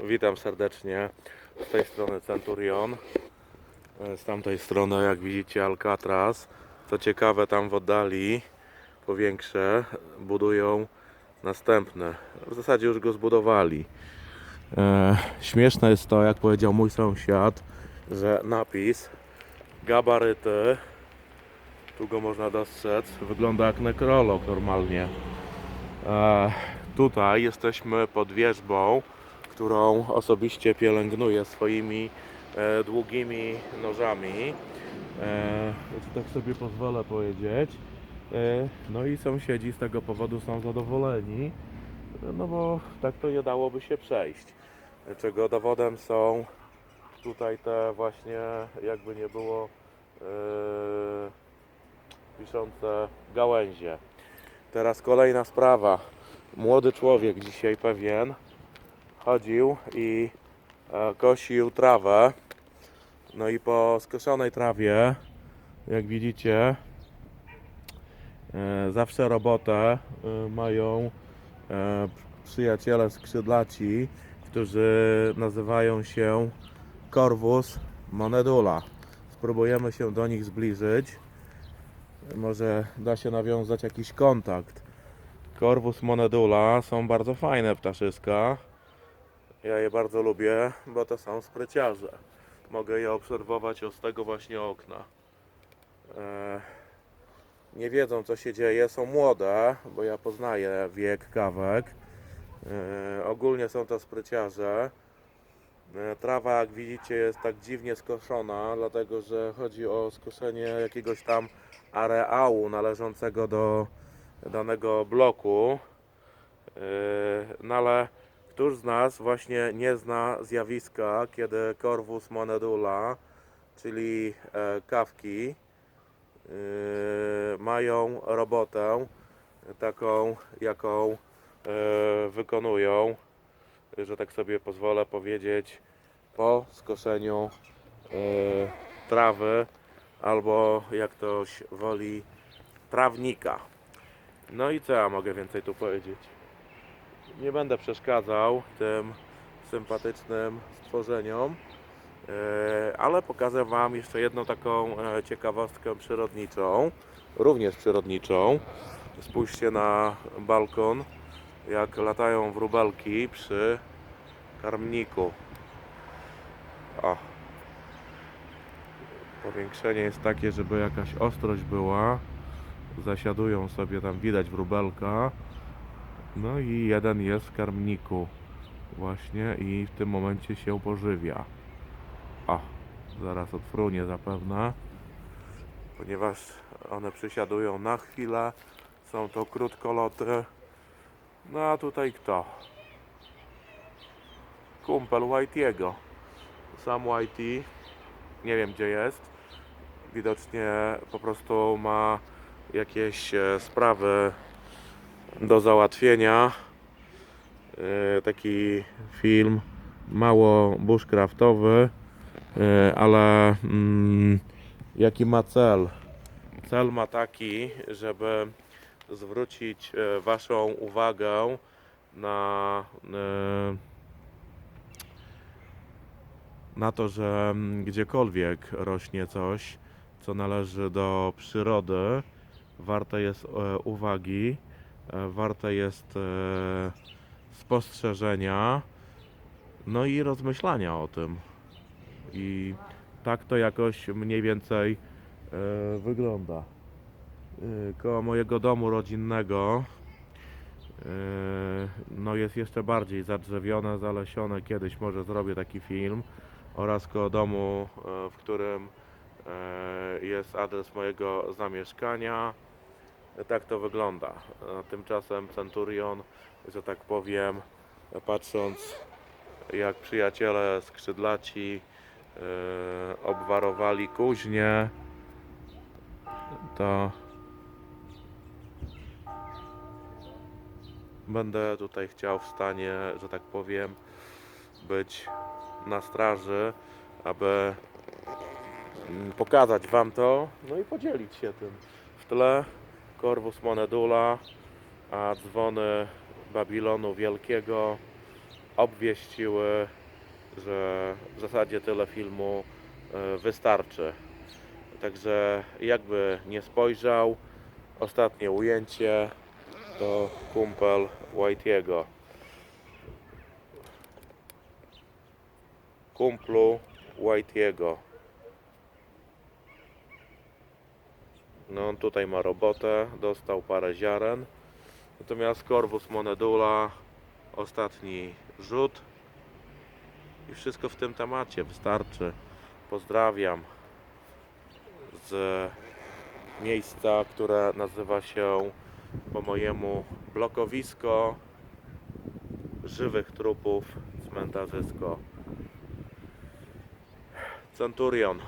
Witam serdecznie. Z tej strony Centurion. E, Z tamtej strony, jak widzicie, Alcatraz. Co ciekawe, tam w oddali powiększe budują następne. W zasadzie już go zbudowali. E, śmieszne jest to, jak powiedział mój sąsiad, że napis gabaryty, tu go można dostrzec, wygląda jak nekrolog normalnie. E, tutaj jesteśmy pod wieżbą, którą osobiście pielęgnuję swoimi e, długimi nożami. E, tak sobie pozwolę powiedzieć. E, no i sąsiedzi z tego powodu są zadowoleni, no bo tak to nie dałoby się przejść. Czego dowodem są tutaj te właśnie, jakby nie było, e, gałęzie. Teraz kolejna sprawa. Młody człowiek dzisiaj pewien chodził i e, kosił trawę. No i po skoszonej trawie, jak widzicie, e, zawsze robotę e, mają przyjaciele skrzydlaci, którzy nazywają się Corvus Monedula. Spróbujemy się do nich zbliżyć. Może da się nawiązać jakiś kontakt. Corvus Monedula są bardzo fajne ptaszyska. Ja je bardzo lubię, bo to są spryciarze. Mogę je obserwować od tego właśnie okna. E, nie wiedzą co się dzieje, są młode, bo ja poznaję wiek kawek. E, ogólnie są to spryciarze. E, Trawa, jak widzicie, jest tak dziwnie skoszona, dlatego że chodzi o skoszenie jakiegoś tam areału należącego do danego bloku. No ale któż z nas właśnie nie zna zjawiska, kiedy Corvus monedula, czyli e, kawki, yy, mają robotę taką, jaką e, wykonują, że tak sobie pozwolę powiedzieć, po skoszeniu e, trawy albo jak ktoś woli trawnika. No i co ja mogę więcej tu powiedzieć? Nie będę przeszkadzał tym sympatycznym stworzeniom, e, ale pokażę Wam jeszcze jedną taką e, ciekawostkę przyrodniczą, również przyrodniczą. Spójrzcie na balkon, jak latają wróbelki przy karmniku. O. Powiększenie jest takie, żeby jakaś ostrość była. Zasiadują sobie tam, widać wróbelka. No i jeden jest w karmniku właśnie i w tym momencie się pożywia. O, zaraz odfrunie zapewne. Ponieważ one przysiadują na chwilę. Są to krótkoloty. No a tutaj kto? Kumpel Whitey'ego. Sam Whitey. Nie wiem gdzie jest. Widocznie po prostu ma jakieś e, sprawy do załatwienia. E, Taki film mało bushcraftowy, e, ale mm, jaki ma cel? Cel ma taki, żeby zwrócić e, Waszą uwagę na, na to, że mm, gdziekolwiek rośnie coś, co należy do przyrody, warte jest uwagi, warte jest e, spostrzeżenia, no i rozmyślania o tym. I tak to jakoś mniej więcej e, wygląda. E, Koło mojego domu rodzinnego e, no jest jeszcze bardziej zadrzewione, zalesione. Kiedyś może zrobię taki film oraz koło domu, e, w którym e, jest adres mojego zamieszkania. Tak to wygląda. A Tymczasem Centurion, że tak powiem, patrząc jak przyjaciele skrzydlaci e, obwarowali kuźnie, to będę tutaj chciał w stanie, że tak powiem, być na straży, aby mm, pokazać Wam to, no i podzielić się tym. W tle Corvus Monedula, a dzwony Babilonu Wielkiego obwieściły że w zasadzie tyle filmu e, wystarczy. Także jakby nie spojrzał, ostatnie ujęcie to kumpel Whitey'ego. Kumplu Whitey'ego. No on tutaj ma robotę, dostał parę ziaren. Natomiast Corvus Monedula, ostatni rzut. I wszystko w tym temacie, wystarczy. Pozdrawiam z miejsca, które nazywa się po mojemu blokowisko żywych trupów cmentarzysko. Centurion.